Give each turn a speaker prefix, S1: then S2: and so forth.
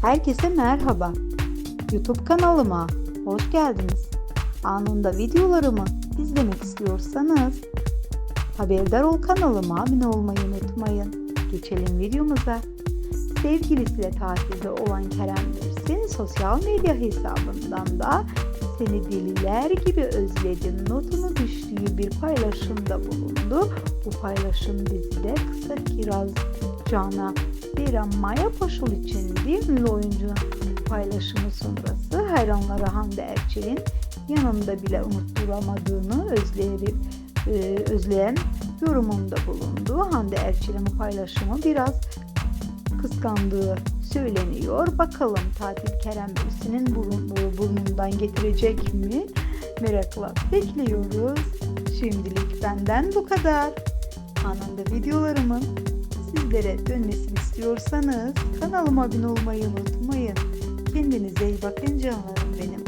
S1: Herkese merhaba. YouTube kanalıma hoş geldiniz. Anında videolarımı izlemek istiyorsanız haberdar ol kanalıma abone olmayı unutmayın. Geçelim videomuza. Sevgilisiyle tatilde olan Kerem Bürsin sosyal medya hesabından da seni deliler gibi özledim notunu düştüğü bir paylaşımda bulundu. Bu paylaşım dizide kısa kiraz Cana Beyran Maya Paşul için bir ünlü paylaşımı sonrası hayranları Hande Erçel'in yanında bile unutturamadığını özleyip e, özleyen yorumunda bulundu. Hande Erçel'in paylaşımı biraz kıskandığı söyleniyor. Bakalım tatil Kerem Bürsin'in burun, burnundan getirecek mi? Merakla bekliyoruz. Şimdilik benden bu kadar. Anında videolarımın sizlere dönmesini istiyorsanız kanalıma abone olmayı unutmayın. Kendinize iyi bakın canlarım.